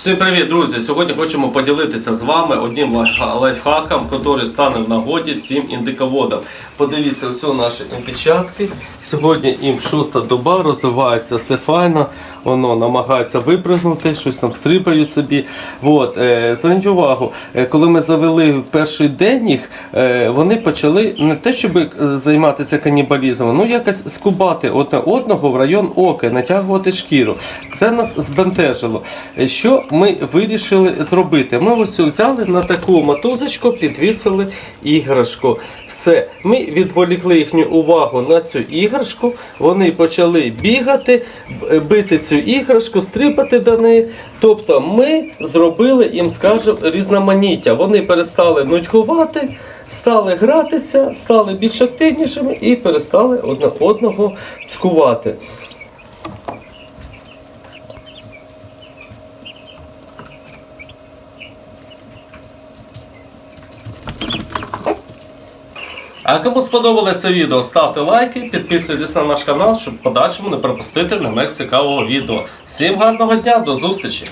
Всім привіт, друзі! Сьогодні хочемо поділитися з вами одним лайфхаком, який стане в нагоді всім індиководам. Подивіться, ось наші імпечатки. Сьогодні їм шоста доба, розвивається все файно, воно намагається випрыгнути, щось там стрибають собі. От, е, зверніть увагу, е, коли ми завели перший день їх, е, вони почали не те, щоб е, займатися канібалізмом, ну якось скубати одне одного в район ока, натягувати шкіру. Це нас збентежило. Е, Що ми вирішили зробити? Ми ось взяли на таку мотузочку, підвісили іграшку. Все, ми відволікли їхню увагу на цю іграшку. Вони почали бігати, бити цю іграшку, стрибати до неї. Тобто ми зробили їм, скажімо, різноманіття. Вони перестали нудьгувати, стали гратися, стали більш активнішими і перестали одне одного цькувати. А кому сподобалося це відео, ставте лайки, підписуйтесь на наш канал, щоб в подальшому не пропустити не менш цікавого відео. Всім гарного дня, до зустрічі!